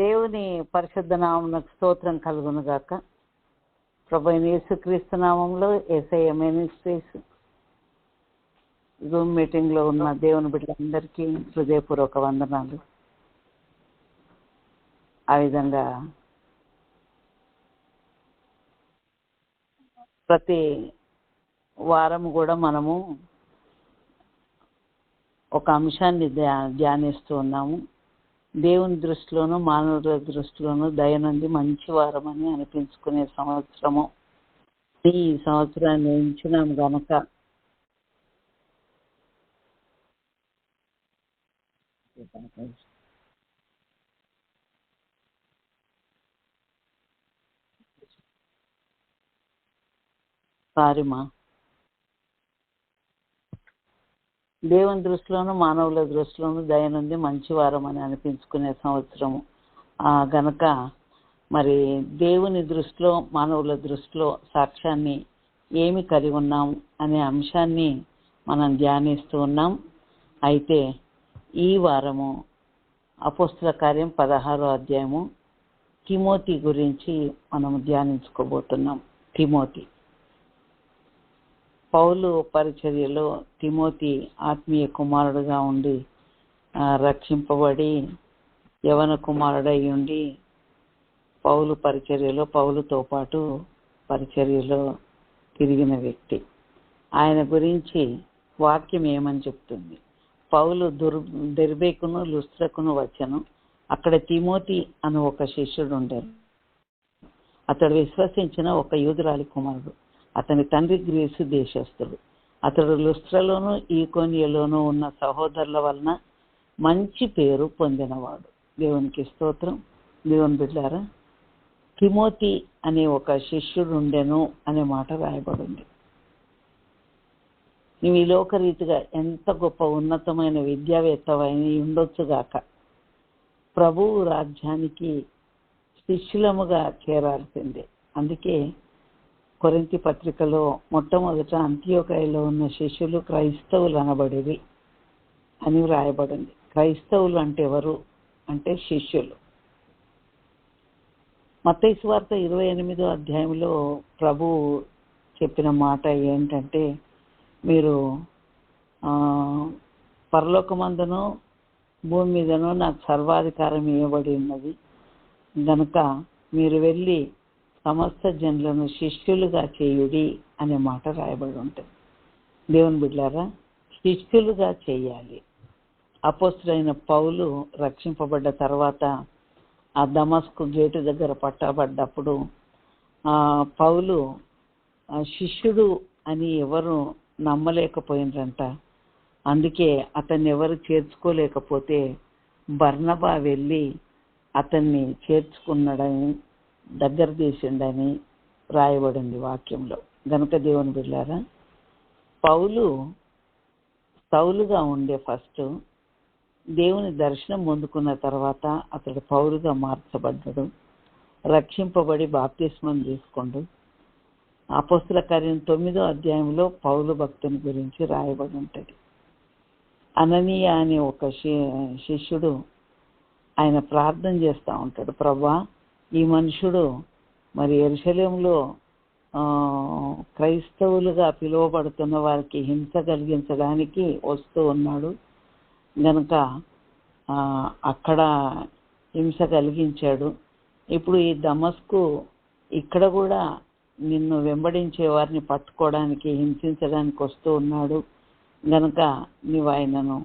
దేవుని పరిశుద్ధ నామమునకు స్తోత్రం కలుగును గాక. ప్రభు యేసుక్రీస్తు నామంలో ఏసఐ మినిస్ట్రీస్ జూమ్ మీటింగ్లో ఉన్న దేవుని బిడ్డలందరికీ హృదయపూర్వక వందనాలు. ఆ విధంగా ప్రతి వారం కూడా మనము ఒక అంశాన్ని ధ్యా- ధ్యానిస్తూ ఉన్నాము. దేవుని దృష్టిలోను మానవుల దృష్టిలోను దయనుంది మంచి వారం అని అనిపించుకునే సంవత్సరము. ఈ సంవత్సరాన్ని ఉంచినాం గనక. సారీ మా దేవుని దృష్టిలోను మానవుల దృష్టిలోను దయనుంది మంచి వారం అని అనిపించుకునే సంవత్సరము. ఆ గనక మరి దేవుని దృష్టిలో మానవుల దృష్టిలో సాక్ష్యాన్ని ఏమి కలిగి ఉన్నాం అనే అంశాన్ని మనం ధ్యానిస్తూ ఉన్నాం. అయితే ఈ వారము అపోస్తుల కార్యం పదహారో అధ్యాయము తిమోతి గురించి మనం ధ్యానించుకోబోతున్నాం. తిమోతి. పౌలు పరిచర్యలో తిమోతి ఆత్మీయ కుమారుడుగా ఉండి రక్షింపబడి యవన కుమారుడై ఉండి పౌలు పరిచర్యలో పౌలుతో పాటు పరిచర్యలో తిరిగిన వ్యక్తి. ఆయన గురించి వాక్యం ఏమని చెప్తుంది? పౌలు దుర్ దెర్బేకును లుస్త్రకును వచ్చను. అక్కడ తిమోతి అని ఒక శిష్యుడు ఉండరు అతడు విశ్వసించిన ఒక యూదురాలి కుమారుడు. అతని తండ్రి గ్రీసు దేశస్థుడు. అతడు లుస్త్రలోను ఈకోనియలోనూ ఉన్న సహోదరుల వలన మంచి పేరు పొందినవాడు. దేవునికి స్తోత్రం. దేవుని బిడ్డారా తిమోతి అనే ఒక శిష్యుడు ఉండెను అనే మాట రాయబడింది నువ్వు ఈ లోకరీతిగా ఎంత గొప్ప ఉన్నతమైన విద్యావేత్తవైన ఉండొచ్చుగాక ప్రభువు రాజ్యానికి శిష్యులముగా చేరాల్సిందే. అందుకే కొరింతి పత్రికలో మొట్టమొదట అంత్యోకాయలో ఉన్న శిష్యులు క్రైస్తవులు అనబడేవి అని వ్రాయబడింది. క్రైస్తవులు అంటే ఎవరు? అంటే శిష్యులు. మత్తయి వార్త ఇరవై ఎనిమిదో అధ్యాయంలో ప్రభు చెప్పిన మాట ఏంటంటే మీరు పరలోకమందును భూమి మీదను నాకు సర్వాధికారం ఇవ్వబడి ఉన్నది. గనుక మీరు వెళ్ళి సమస్త జనులను శిష్యులుగా చేయుడి అనే మాట రాయబడి ఉంటుంది. దేవుని బిడ్డారా శిష్యులుగా చేయాలి. అపోస్తులైన పౌలు రక్షింపబడ్డ తర్వాత ఆ దమస్కు గేటు దగ్గర పట్టబడ్డప్పుడు ఆ పౌలు శిష్యుడు అని ఎవరు నమ్మలేకపోయినరంట. అందుకే అతన్ని ఎవరు చేర్చుకోలేకపోతే బర్ణబా వెళ్ళి అతన్ని చేర్చుకున్నాడని దగ్గర తీసిండని రాయబడింది వాక్యంలో. గనుక దేవుని బిళ్ళారా పౌలు సౌలుగా ఉండే ఫస్ట్ దేవుని దర్శనం పొందుకున్న తర్వాత అతడు పౌరుగా మార్చబడ్డాడు. రక్షింపబడి బాప్తిస్మం తీసుకుండు అపోస్తుల కార్యం తొమ్మిదో అధ్యాయంలో పౌలు భక్తుని గురించి రాయబడి ఉంటుంది. అననీయ అనే ఒక శి- శిష్యుడు ఆయన ప్రార్థన చేస్తూ ఉంటాడు. ప్రభా ఈ మనుషుడు మరి ఎరుశలేంలో క్రైస్తవులుగా పిలువబడుతున్న వారికి హింస కలిగించడానికి వస్తూ ఉన్నాడు. గనుక అక్కడ హింస కలిగించాడు. ఇప్పుడు ఈ దమస్కు ఇక్కడ కూడా నిన్ను వెంబడించే వారిని పట్టుకోవడానికి హింసించడానికి వస్తూ ఉన్నాడు. గనుక నీవు ఆయనను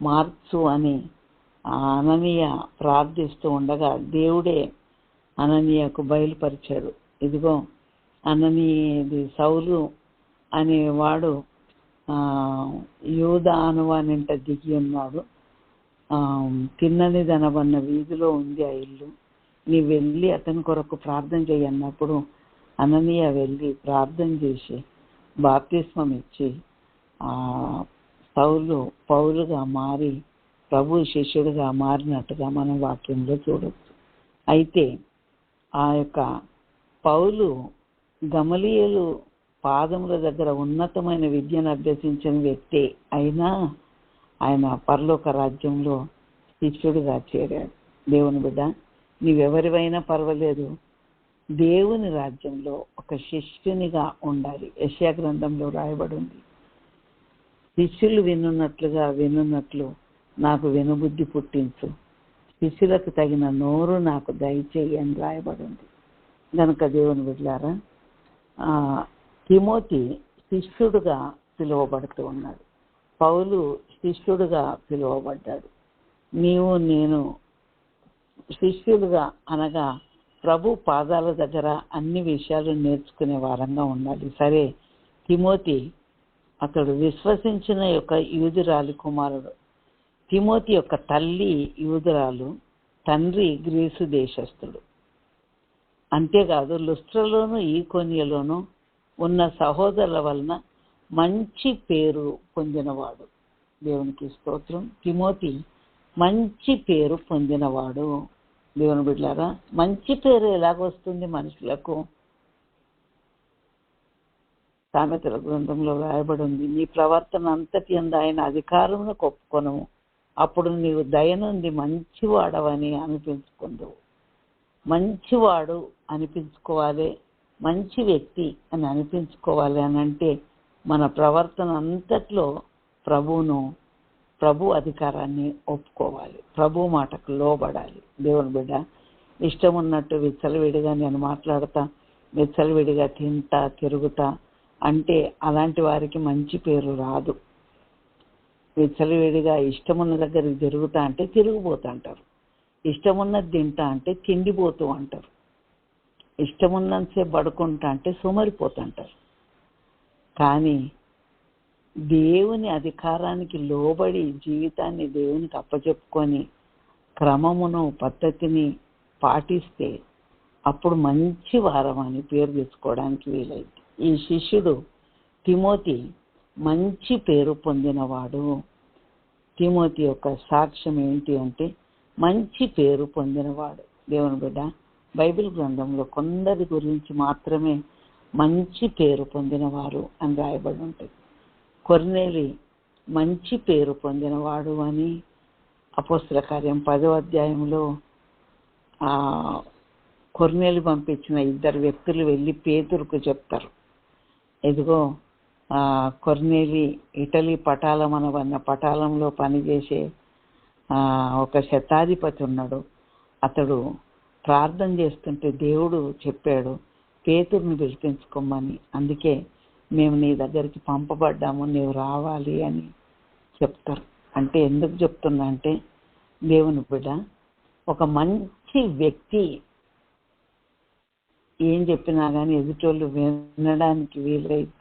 మార్చు అని అననీయ ప్రార్థిస్తూ ఉండగా దేవుడే అననీయకు బయలుపరిచాడు. ఇదిగో అననీయది సౌలు అనేవాడు యూద అనువానింట దిగి ఉన్నాడు. తిన్నని దనబన్న వీధిలో ఉంది ఆ ఇల్లు. నీ వెళ్ళి అతని కొరకు ప్రార్థన చేయన్నప్పుడు అననీయ వెళ్ళి ప్రార్థన చేసి బాప్తిస్మం ఇచ్చి ఆ పౌలు పౌలుగా మారి ప్రభు శిష్యుడిగా మారినట్టుగా మనం వాక్యంలో చూడవచ్చు అయితే ఆ యొక్క పౌలు గమలీయులు పాదముల దగ్గర ఉన్నతమైన విద్యను అభ్యసించిన వ్యక్తి అయినా ఆయన పరలోక రాజ్యంలో శిష్యుడిగా చేరాడు. దేవుని బిడ్డ నీవెవరివైనా పర్వాలేదు. దేవుని రాజ్యంలో ఒక శిష్యునిగా ఉండాలి. యశా గ్రంథంలో రాయబడింది. శిష్యులు వినున్నట్లుగా వినున్నట్లు నాకు వినుబుద్ధి పుట్టించు. శిష్యులకు తగిన నోరు నాకు దయచేయి అని రాయబడింది. గనుక దేవుని బిడ్డారా తిమోతి శిష్యుడుగా పిలువబడుతూ ఉన్నాడు. పౌలు శిష్యుడుగా పిలువబడ్డాడు. నీవు నేను శిష్యులుగా అనగా ప్రభు పాదాల దగ్గర అన్ని విషయాలు నేర్చుకునే వారంగా ఉండాలి. సరే తిమోతి అతడు విశ్వసించిన యొక్క యూదురాలి కుమారుడు. తిమోతి యొక్క తల్లి యూదురాలు తండ్రి గ్రీసు దేశస్థుడు. అంతేకాదు లుస్ట్రలోను ఈకోనియలోను ఉన్న సహోదరుల వలన మంచి పేరు పొందినవాడు. దేవునికి స్తోత్రం. తిమోతి మంచి పేరు పొందినవాడు. దేవుని బిడ్డారా మంచి పేరు ఎలాగొస్తుంది మనుషులకు? సామెతల గ్రంథంలో రాయబడి ఉంది నీ ప్రవర్తన అంతటి ఆయన అధికారమును ఒప్పుకొనము. అప్పుడు నీవు దయనుంది మంచివాడవని అనిపించుకుందువు. మంచివాడు అనిపించుకోవాలి మంచి వ్యక్తి అని అనిపించుకోవాలి అని అంటే మన ప్రవర్తన అంతట్లో ప్రభువును ప్రభు అధికారాన్ని ఒప్పుకోవాలి. ప్రభు మాటకు లోబడాలి. దేవుని బిడ్డ ఇష్టం ఉన్నట్టు విచ్చలవిడిగా నేను మాట్లాడతా విచ్చలవిడిగా తింటా తిరుగుతా అంటే అలాంటి వారికి మంచి పేరు రాదు. విచ్చలవిడిగా ఇష్టమున్న దగ్గరికి తిరుగుతా అంటే తిరిగిపోతా అంటారు. ఇష్టమున్నది తింటా అంటే తిండిపోతూ అంటారు. ఇష్టమున్నంతసేపు పడుకుంటా అంటే సోమరిపోతుంటారు కానీ దేవుని అధికారానికి లోబడి జీవితాన్ని దేవునికి అప్పచెప్పుకొని క్రమమును పద్ధతిని పాటిస్తే అప్పుడు మంచి వారం అని పేరు తెచ్చుకోవడానికి వీలైంది. ఈ శిష్యుడు తిమోతి మంచి పేరు పొందినవాడు. తిమోతి యొక్క సాక్ష్యం ఏంటి అంటే మంచి పేరు పొందినవాడు. దేవుని బిడ్డ బైబిల్ గ్రంథంలో కొందరి గురించి మాత్రమే మంచి పేరు పొందినవారు అని రాయబడి ఉంటుంది. కొర్నేలి మంచి పేరు పొందినవాడు అని అపోస్తుల కార్యం పదో అధ్యాయంలో ఆ పంపించిన ఇద్దరు వ్యక్తులు వెళ్ళి పేతురుకు చెప్తారు. ఇదిగో కొర్నేలి ఇటలీ పటాలం అనబడిన పటాలంలో పనిచేసే ఒక శతాధిపతి ఉన్నాడు. అతడు ప్రార్థన చేస్తుంటే దేవుడు చెప్పాడు పేతుర్ని పిలిపించుకోమని అందుకే మేము నీ దగ్గరికి పంపబడ్డాము నీవు రావాలి అని చెప్తారు. అంటే ఎందుకు చెప్తున్నా అంటే దేవుని బిడ్డ ఒక మంచి వ్యక్తి ఏం చెప్పినా కానీ ఎదుటోళ్ళు వినడానికి వీలైతే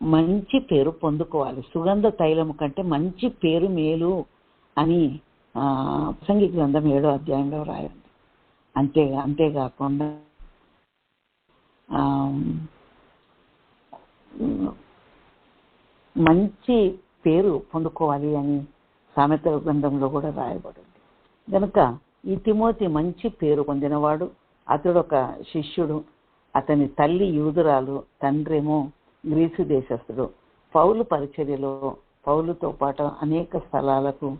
మంచి పేరు పొందుకోవాలి. సుగంధ తైలము కంటే మంచి పేరు మేలు అని ప్రసంగి గ్రంథం ఏడో అధ్యాయంలో రాయండి. అంతే అంతేకాకుండా మంచి పేరు పొందుకోవాలి అని సామెతల గ్రంథంలో కూడా రాయబడింది. కనుక ఈ తిమోతి మంచి పేరు పొందినవాడు అతడు ఒక శిష్యుడు అతని తల్లి యూదురాలు తండ్రేమో గ్రీసు దేశస్థుడు పౌలు పరిచర్యలో పౌలుతో పాటు అనేక స్థలాలకు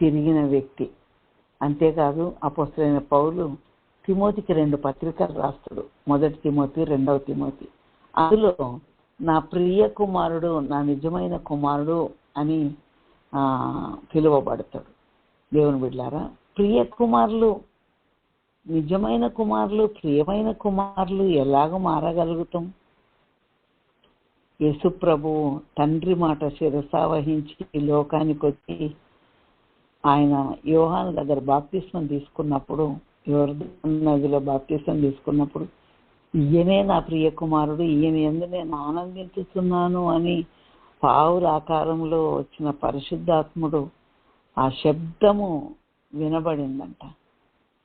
తిరిగిన వ్యక్తి. అంతేకాదు అపోస్తులైన పౌలు తిమోతికి రెండు పత్రికలు రాస్తాడు. మొదటి తిమోతి రెండవ తిమోతి. అందులో నా ప్రియ కుమారుడు నా నిజమైన కుమారుడు అని పిలువబడతాడు. దేవుని బిడ్డారా ప్రియ కుమారులు నిజమైన కుమారులు ప్రియమైన కుమారులు ఎలాగ మారగలుగుతాం? యేసు తండ్రి మాట శిరస వహించి ఈ లోకానికి వచ్చి ఆయన యోహాన్ దగ్గర బాప్తిస్మం తీసుకున్నప్పుడు యోర్దాను నదిలో బాప్తిస్మం తీసుకున్నప్పుడు ఈయనే నా ప్రియ కుమారుడు ఈయన ఎందు నేను ఆనందించుతున్నాను అని పావుల ఆకారంలో వచ్చిన పరిశుద్ధాత్ముడు ఆ శబ్దము వినబడిందంట.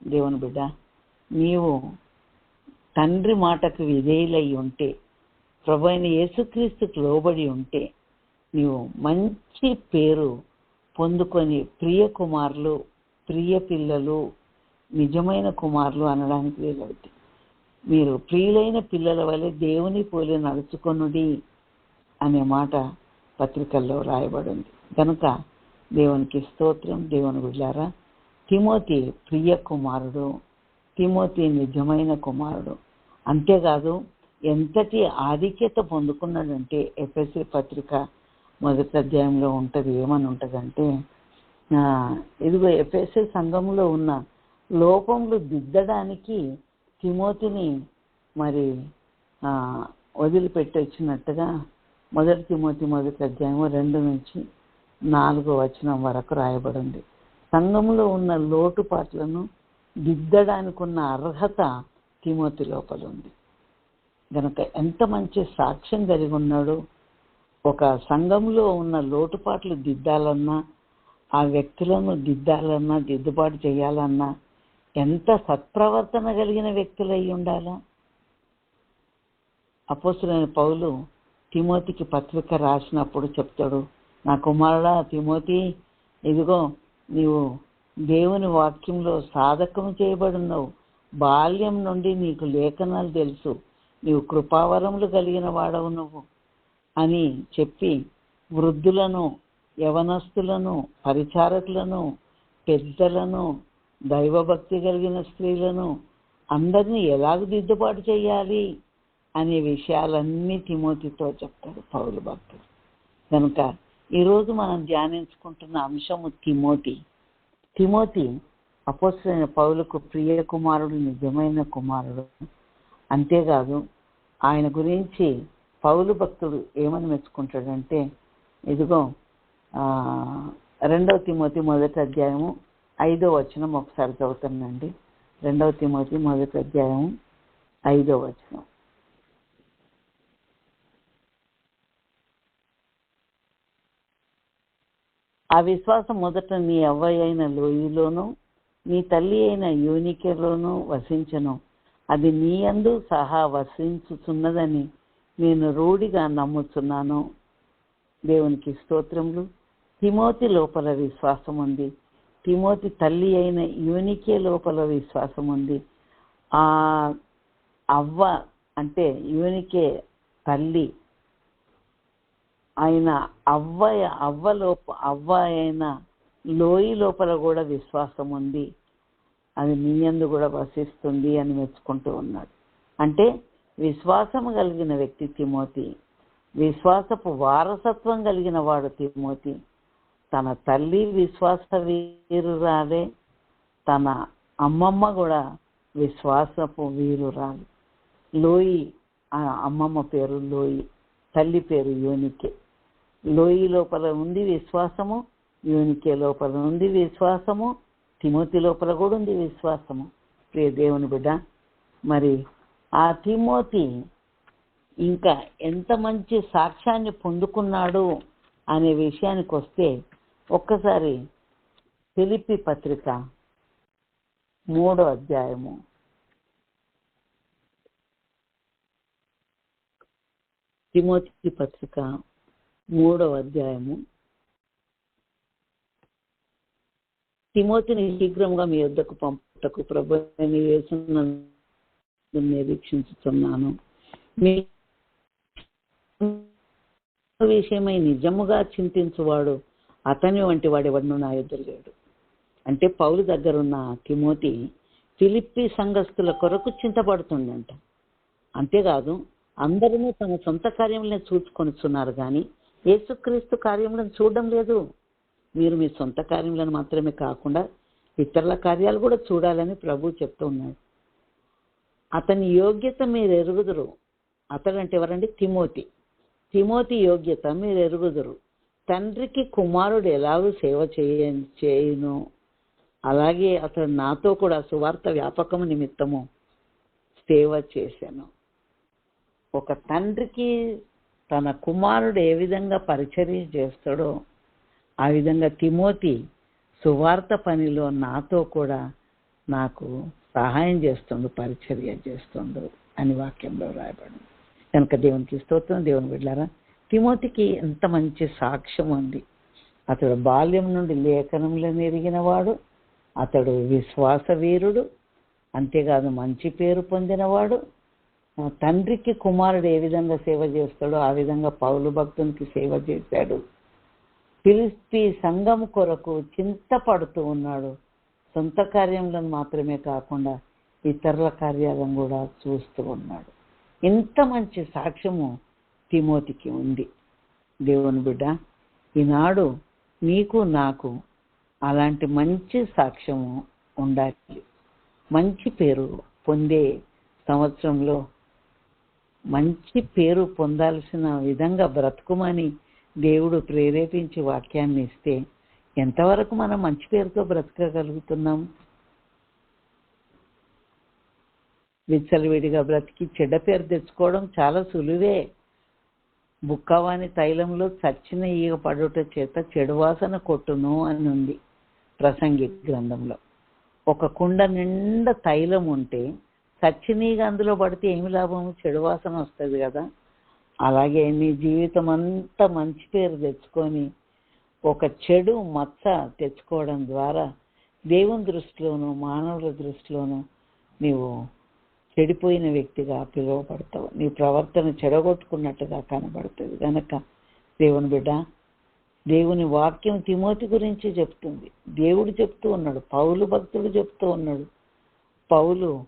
దేవుని బిడ్డ నీవు తండ్రి మాటకు విధేయులై ఉంటే ప్రభు అయిన యేసుక్రీస్తుకు లోబడి ఉంటే నీవు మంచి పేరు పొందుకొని ప్రియ కుమారులు ప్రియ పిల్లలు నిజమైన కుమారులు అనడానికి వీలవుతుంది. మీరు ప్రియులైన పిల్లల వలె దేవుని పోలి నడుచుకొనుడి అనే మాట పత్రికల్లో రాయబడింది. కనుక దేవునికి స్తోత్రం. దేవుని గుడ్లారా తిమోతి ప్రియ కుమారుడు తిమోతి నిజమైన కుమారుడు. అంతేకాదు ఎంతటి ఆధిక్యత పొందుకున్నాడంటే ఎఫ్ఎస్సి పత్రిక మొదటి అధ్యాయంలో ఉంటుంది ఏమని ఉంటుందంటే ఇదిగో ఎఫ్ఎస్సి సంఘంలో ఉన్న లోపములు దిద్దడానికి తిమోతిని మరి వదిలిపెట్టొచ్చినట్టుగా వదిలిపెట్టి వచ్చినట్టుగా మొదటి తిమోతి మొదటి అధ్యాయం రెండు నుంచి నాలుగో వచనం వరకు రాయబడింది. సంఘంలో ఉన్న లోటుపాట్లను దిద్దడానికి ఉన్న అర్హత తిమోతి లోపల ఉంది గనక ఎంత మంచి సాక్ష్యం కలిగి ఉన్నాడు ఒక సంఘంలో ఉన్న లోటుపాట్లు దిద్దాలన్నా ఆ వ్యక్తులను దిద్దాలన్నా దిద్దుబాటు చేయాలన్నా ఎంత సత్ప్రవర్తన కలిగిన వ్యక్తులు అయి ఉండాలా? అపోసులైన పౌలు తిమోతికి పత్రిక రాసినప్పుడు చెప్తాడు నా కుమారుడా తిమోతి ఇదిగో నీవు దేవుని వాక్యంలో సాధకం చేయబడున్నావు బాల్యం నుండి నీకు లేఖనాలు తెలుసు. నీవు కృపావరములు కలిగిన వాడవు నువ్వు అని చెప్పి వృద్ధులను యవనస్తులను పరిచారకులను పెద్దలను దైవభక్తి కలిగిన స్త్రీలను అందరినీ ఎలాగ దిద్దుబాటు చేయాలి అనే విషయాలన్నీ తిమోతితో చెప్తాడు పౌలు భక్తుడు. కనుక ఈరోజు మనం ధ్యానించుకుంటున్న అంశము తిమోతి. తిమోతి అపోసరైన పౌలకు ప్రియ కుమారుడు నిజమైన కుమారుడు. అంతేకాదు ఆయన గురించి పౌలు భక్తుడు ఏమని మెచ్చుకుంటాడంటే ఇదిగో రెండవ తిమోతి మొదటి అధ్యాయము ఐదో వచనం ఒకసారి చదువుతానండి. రెండవ తిమోతి మొదటి అధ్యాయం ఐదో వచనం. ఆ విశ్వాసం మొదట నీ అవ్వయైన అయిన లోయలోను నీ తల్లి అయిన యూనికెలోను వసించను. అది నీ అందు సహా వసించుచున్నదని నేను రూఢిగా నమ్ముచున్నాను. దేవునికి స్తోత్రములు. తిమోతి లోపల విశ్వాసం ఉంది. తిమోతి తల్లి అయిన యూనికే లోపల విశ్వాసం ఉంది. ఆ అవ్వ అంటే యూనికే తల్లి ఆయన అవ్వ అవ్వ లోప అవ్వ అయిన లోయి లోపల కూడా విశ్వాసం ఉంది. అది నీ కూడా వసిస్తుంది అని మెచ్చుకుంటూ ఉన్నాడు. అంటే విశ్వాసం కలిగిన వ్యక్తి తిమోతి విశ్వాసపు వారసత్వం కలిగిన వాడు తిమోతి. తన తల్లి విశ్వాస వీరురాలే తన అమ్మమ్మ కూడా విశ్వాసపు వీరురాలు. లోయి అమ్మమ్మ పేరు లోయి తల్లి పేరు యోనికే. లోయి లోపల ఉంది విశ్వాసము యోనికే లోపల ఉంది విశ్వాసము తిమోతి లోపల కూడా ఉంది విశ్వాసము. ప్రియ దేవుని బిడ్డ మరి ఆ తిమోతి ఇంకా ఎంత మంచి సాక్ష్యాన్ని పొందుకున్నాడు అనే విషయానికి వస్తే ఒక్కసారి తెలిపి పత్రిక మూడో అధ్యాయము. తిమోతి పత్రిక మూడవ అధ్యాయము. తిమోతిని శీఘ్రంగా మీ వద్దకు పంపుటకు ప్రభు వేస్తున్నందుకు నిరీక్షించుతున్నాను మీ విషయమై నిజముగా చింతించువాడు అతని వంటి వాడెవడను నా ఎదురు లేడు. అంటే పౌలు దగ్గరున్న తిమోతి ఫిలిప్పి సంఘస్థుల కొరకు చింతపడుతుందంట. అంతేకాదు అందరూ తమ సొంత కార్యములను చూసుకొనిస్తున్నారు కానీ యేసుక్రీస్తు కార్యములను చూడడం లేదు. మీరు మీ సొంత కార్యములను మాత్రమే కాకుండా ఇతరుల కార్యాలు కూడా చూడాలని ప్రభు చెప్తూ ఉన్నాడు. అతని యోగ్యత మీరు ఎరుగుదురు. అతడంటే ఎవరండి? తిమోతి. తిమోతి యోగ్యత మీరు ఎరుగుదురు. తండ్రికి కుమారుడు ఎలాగూ సేవ చేయ చేయను. అలాగే అతడు నాతో కూడా సువార్త వ్యాపకము నిమిత్తము సేవ చేశాను ఒక తండ్రికి తన కుమారుడు ఏ విధంగా పరిచర్య చేస్తాడో ఆ విధంగా తిమోతి సువార్త పనిలో నాతో కూడా నాకు సహాయం చేస్తుండు పరిచర్య చేస్తుండు అని వాక్యంలో రాయబడింది. కనుక దేవునికి స్తోత్రం దేవుని బిడ్డారా తిమోతికి ఎంత మంచి సాక్ష్యం ఉంది. అతడు బాల్యం నుండి లేఖనంలో ఎరిగినవాడు అతడు విశ్వాస వీరుడు అంతేకాదు మంచి పేరు పొందినవాడు. తండ్రికి కుమారుడు ఏ విధంగా సేవ చేస్తాడో ఆ విధంగా పౌలు భక్తునికి సేవ చేశాడు. పిలిపి సంఘం కొరకు చింతపడుతూ ఉన్నాడు. సొంత కార్యములను మాత్రమే కాకుండా ఇతరుల కార్యాలను కూడా చూస్తూ ఉన్నాడు. ఇంత మంచి సాక్ష్యము తిమోతికి ఉంది. దేవుని బిడ్డ ఈనాడు నీకు నాకు అలాంటి మంచి సాక్ష్యము ఉండాలి. మంచి పేరు పొందే సంవత్సరంలో మంచి పేరు పొందాల్సిన విధంగా బ్రతుకుమని దేవుడు ప్రేరేపించి వాక్యాన్ని ఇస్తే ఎంతవరకు మనం మంచి పేరుతో బ్రతకగలుగుతున్నాం? విచ్చలవిడిగా బ్రతికి చెడ్డ పేరు తెచ్చుకోవడం చాలా సులువే. బుక్కవాని తైలంలో చచ్చిన ఈగ పడుట చేత చెడు వాసన కొట్టును అని ఉంది ప్రసంగి గ్రంథంలో. ఒక కుండ నిండా తైలం ఉంటే చచ్చిన ఈగ అందులో పడితే ఏమి లాభం చెడు వాసన వస్తుంది కదా. అలాగే నీ జీవితం అంతా మంచి పేరు తెచ్చుకొని ఒక చెడు మచ్చ తెచ్చుకోవడం ద్వారా దేవుని దృష్టిలోనూ మానవుల దృష్టిలోనూ నీవు చెడిపోయిన వ్యక్తిగా పిలువబడతావు. నీ ప్రవర్తన చెడగొట్టుకున్నట్టుగా కనబడుతుంది. కనుక దేవుని బిడ్డ దేవుని వాక్యం తిమోతి గురించి చెప్తుంది. దేవుడు చెప్తూ ఉన్నాడు పౌలు భక్తుడు చెప్తూ ఉన్నాడు. పౌలు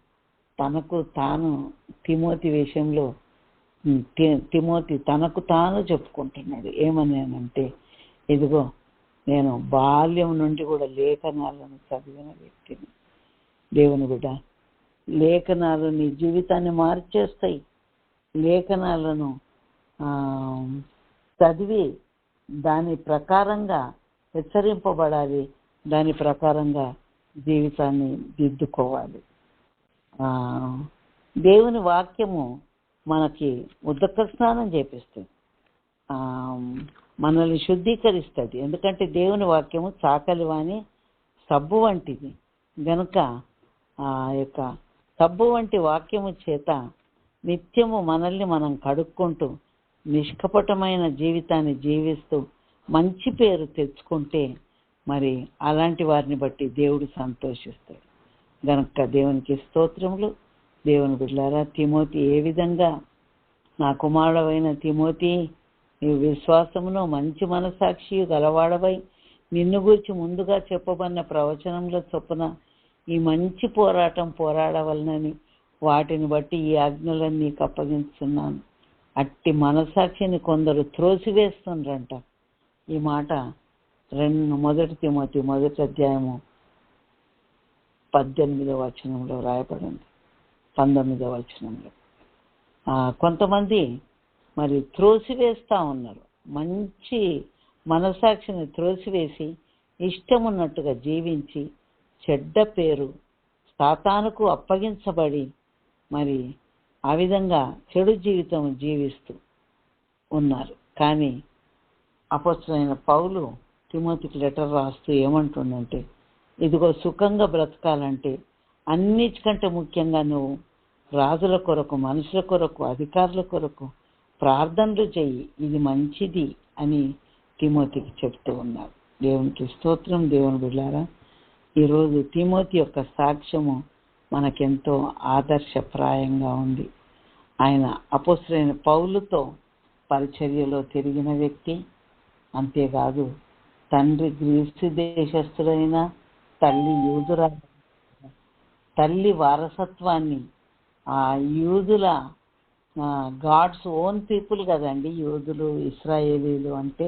తనకు తాను తిమోతి విషయంలో తిమోతి తనకు తాను చెప్పుకుంటున్నాడు. ఏమని అంటే ఇదిగో నేను బాల్యం నుండి కూడా లేఖనాలను చదివిన వ్యక్తిని. దేవుని బిడ్డ లేఖనాలు నీ జీవితాన్ని మార్చేస్తాయి. లేఖనాలను చదివి దాని ప్రకారంగా హెచ్చరింపబడాలి. దాని ప్రకారంగా జీవితాన్ని దిద్దుకోవాలి. దేవుని వాక్యము మనకి ఉదక స్నానం చేపిస్తుంది. మనల్ని శుద్ధీకరిస్తుంది. ఎందుకంటే దేవుని వాక్యము చాకలి వాణి సబ్బు వంటిది. గనుక ఆ యొక్క సబ్బు వంటి వాక్యము చేత నిత్యము మనల్ని మనం కడుక్కుంటూ నిష్కపటమైన జీవితాన్ని జీవిస్తూ మంచి పేరు తెచ్చుకుంటే మరి అలాంటి వారిని బట్టి దేవుడు సంతోషిస్తాడు. గనుక దేవునికి స్తోత్రములు. దేవుని బిడ్డలారా తిమోతి ఏ విధంగా నా కుమారుడవైన తిమోతి నీవు విశ్వాసమును మంచి మనసాక్షి గలవాడవై నిన్ను గురించి ముందుగా చెప్పబడిన ప్రవచనంలో చొప్పున ఈ మంచి పోరాటం పోరాడవలనని వాటిని బట్టి ఈ ఆజ్ఞలను నీకు అప్పగించున్నాను అట్టి మనసాక్షిని కొందరు త్రోసివేస్తుండ్రంట. ఈ మాట రెండు మొదటి తిమోతి మొదటి అధ్యాయము పద్దెనిమిదవ వచనంలో రాయబడింది. పంతొమ్మిదవ వచనంలో. కొంతమంది మరి త్రోసివేస్తా ఉన్నారు. మంచి మనసాక్షిని త్రోసివేసి ఇష్టమున్నట్టుగా జీవించి చెడ్డ పేరు సాతానుకు అప్పగించబడి మరి ఆ విధంగా చెడు జీవితం జీవిస్తూ ఉన్నారు. కానీ అపస్తులైన పౌలు తిమోతికి లెటర్ రాస్తూ ఏమంటుండంటే ఇదిగో సుఖంగా బ్రతకాలంటే అన్నిటికంటే ముఖ్యంగా నువ్వు రాజుల కొరకు మనుషుల కొరకు అధికారుల కొరకు ప్రార్థనలు చెయ్యి. ఇది మంచిది అని తిమోతికి చెప్తూ ఉన్నారు దేవునికి స్తోత్రం. దేవుని బిళ్ళారా ఈరోజు తిమోతి యొక్క సాక్ష్యము మనకెంతో ఆదర్శప్రాయంగా ఉంది. ఆయన అపోసరైన పౌలుతో పరిచర్యలో తిరిగిన వ్యక్తి. అంతేకాదు తండ్రి గ్రీస్తు దేశస్థుడైన తల్లి యూదురాలు తల్లి వారసత్వాన్ని ఆ యూదుల గాడ్స్ ఓన్ పీపుల్ కదండి యూదులు ఇస్రాయేలీలు అంటే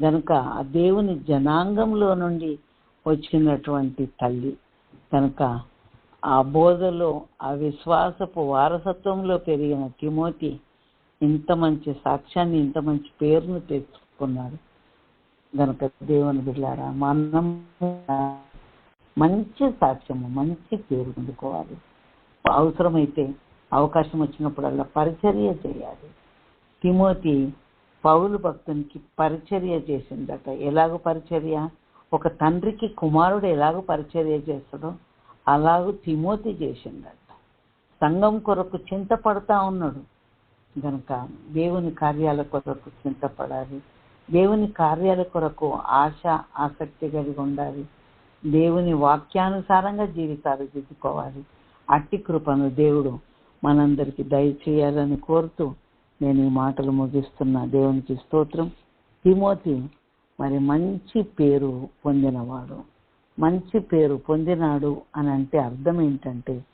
గనుక ఆ దేవుని జనాంగంలో నుండి వచ్చినటువంటి తల్లి కనుక ఆ బోధలో ఆ విశ్వాసపు వారసత్వంలో పెరిగిన తిమోతి ఇంత మంచి సాక్ష్యాన్ని ఇంత మంచి పేరును తెచ్చుకున్నాడు గనక దేవుని బిడ్డారా మనం మంచి సాక్ష్యము మంచి పేరు పొందుకోవాలి. అవసరమైతే అవకాశం వచ్చినప్పుడల్లా పరిచర్య చేయాలి. తిమోతి పౌలు భక్తునికి పరిచర్య చేసిందట. ఎలాగో పరిచర్య? ఒక తండ్రికి కుమారుడు ఎలాగో పరిచర్య చేస్తాడో అలాగూ తిమోతి చేసిందట. సంఘం కొరకు చింతపడతా ఉన్నాడు. గనుక దేవుని కార్యాల కొరకు చింతపడాలి. దేవుని కార్యాల కొరకు ఆశ ఆసక్తి కలిగి ఉండాలి. దేవుని వాక్యానుసారంగా జీవితాలు దిద్దుకోవాలి. అట్టి కృపను దేవుడు మనందరికీ దయచేయాలని కోరుతూ నేను ఈ మాటలు ముగిస్తున్నా. దేవునికి స్తోత్రం. తిమోతి మరి మంచి పేరు పొందినవాడు. మంచి పేరు పొందినాడు అని అంటే అర్థం ఏంటంటే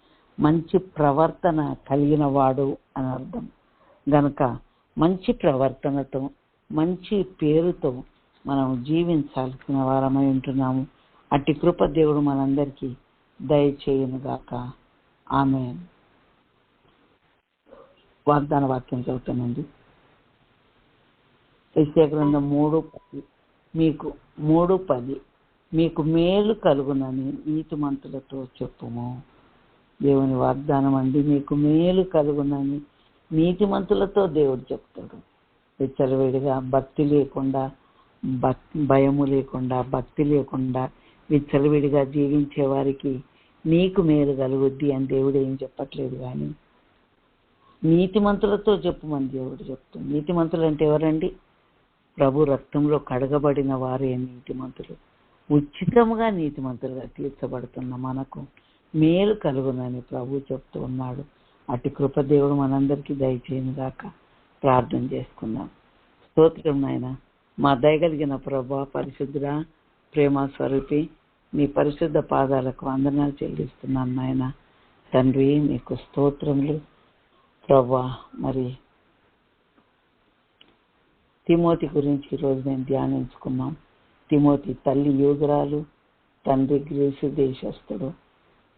మంచి ప్రవర్తన కలిగిన వాడు అని అర్థం. గనక మంచి ప్రవర్తనతో మంచి పేరుతో మనం జీవించాల్సిన వారమై ఉంటున్నాము. అట్టి కృప దేవుడు మనందరికీ దయచేయనుగాక. ఆమె వాగ్దాన వాక్యం చదువుతానండి. యెషయా గ్రంథం మూడు పది మీకు మూడు పది. మీకు మేలు కలుగునని నీతిమంతులతో చెప్పుము. దేవుని వాగ్దానం అండి. మీకు మేలు కలుగునని నీతిమంతులతో దేవుడు చెప్తాడు. విచ్చలవిడిగా భక్తి లేకుండా భక్తి భయము లేకుండా భక్తి లేకుండా విచ్చలవిడిగా జీవించే వారికి నీకు మేలు కలుగుద్ది అని దేవుడు ఏం చెప్పట్లేదు కానీ నీతిమంతులతో చెప్పుమని దేవుడు చెప్తుంది. నీతిమంతులు అంటే ఎవరండి? ప్రభు రక్తంలో కడగబడిన వారే నీతిమంతులు. ఉచితముగా నీతిమంతులుగా తీర్చబడుతున్న మనకు మేలు కలుగునని ప్రభు చెప్తూ ఉన్నాడు. అటు కృపదేవుడు మనందరికీ దయచేయను గాక. ప్రార్థన చేసుకుందాం. స్తోత్రం నాయన. మా దయగలిగిన ప్రభా పరిశుద్ధుడ ప్రేమ స్వరూపి మీ పరిశుద్ధ పాదాలకు వందనాలు చెల్లిస్తున్నాను నాయన. తండ్రి మీకు స్తోత్రములు. ప్రవ్వా మరి తిమోతి గురించి ఈరోజు మేము ధ్యానించుకున్నాం తిమోతి తల్లి యోగురాలు తండ్రి గ్రీసు దేశస్థుడు.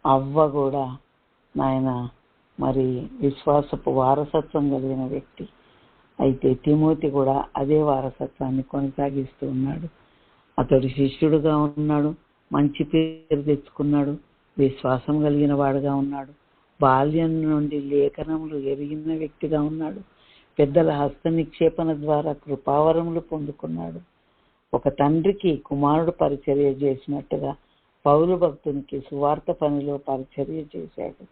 అవ్వ కూడా నాయన మరి విశ్వాసపు వారసత్వం కలిగిన వ్యక్తి. అయితే తిమోతి కూడా అదే వారసత్వాన్ని కొనసాగిస్తూ ఉన్నాడు. అతడు శిష్యుడుగా ఉన్నాడు. మంచి పేరు తెచ్చుకున్నాడు. విశ్వాసం కలిగిన వాడుగా ఉన్నాడు. బాల్యం నుండి లేఖనములు ఎరిగిన వ్యక్తిగా ఉన్నాడు. పెద్దల హస్త నిక్షేపణ ద్వారా కృపావరములు పొందుకున్నాడు. ఒక తండ్రికి కుమారుడు పరిచర్య చేసినట్టుగా పౌరు భక్తునికి సువార్త పనిలో పరిచర్య చేశాడు.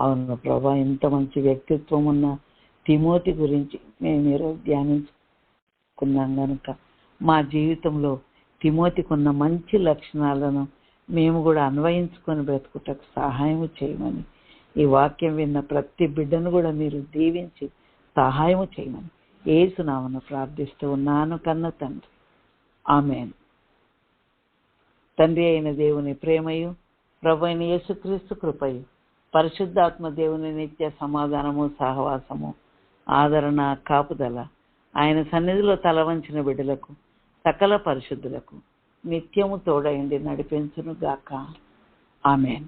అవును ప్రభా ఇంత మంచి వ్యక్తిత్వం ఉన్న తిమోతి గురించి మేము ఈరోజు ధ్యానించుకున్నాం కనుక మా జీవితంలో తిమోతికి ఉన్న మంచి లక్షణాలను మేము కూడా అన్వయించుకొని బ్రతుకుటకు సహాయం చేయమని. ఈ వాక్యం విన్న ప్రతి బిడ్డను కూడా మీరు దీవించి సహాయం చేయమని. ఏసునామను ప్రార్థిస్తూ ఉన్నాను కన్న తండ్రి. ఆమెను. తండ్రి అయిన దేవుని ప్రేమయు ప్రభు అయిన యేసుక్రీస్తు కృపయు పరిశుద్ధాత్మ దేవుని నిత్య సమాధానము సహవాసము ఆదరణ కాపుదల ఆయన సన్నిధిలో తల వంచిన బిడ్డలకు సకల పరిశుద్ధులకు నిత్యము తోడైండి నడిపించును గాక ఆమెన్.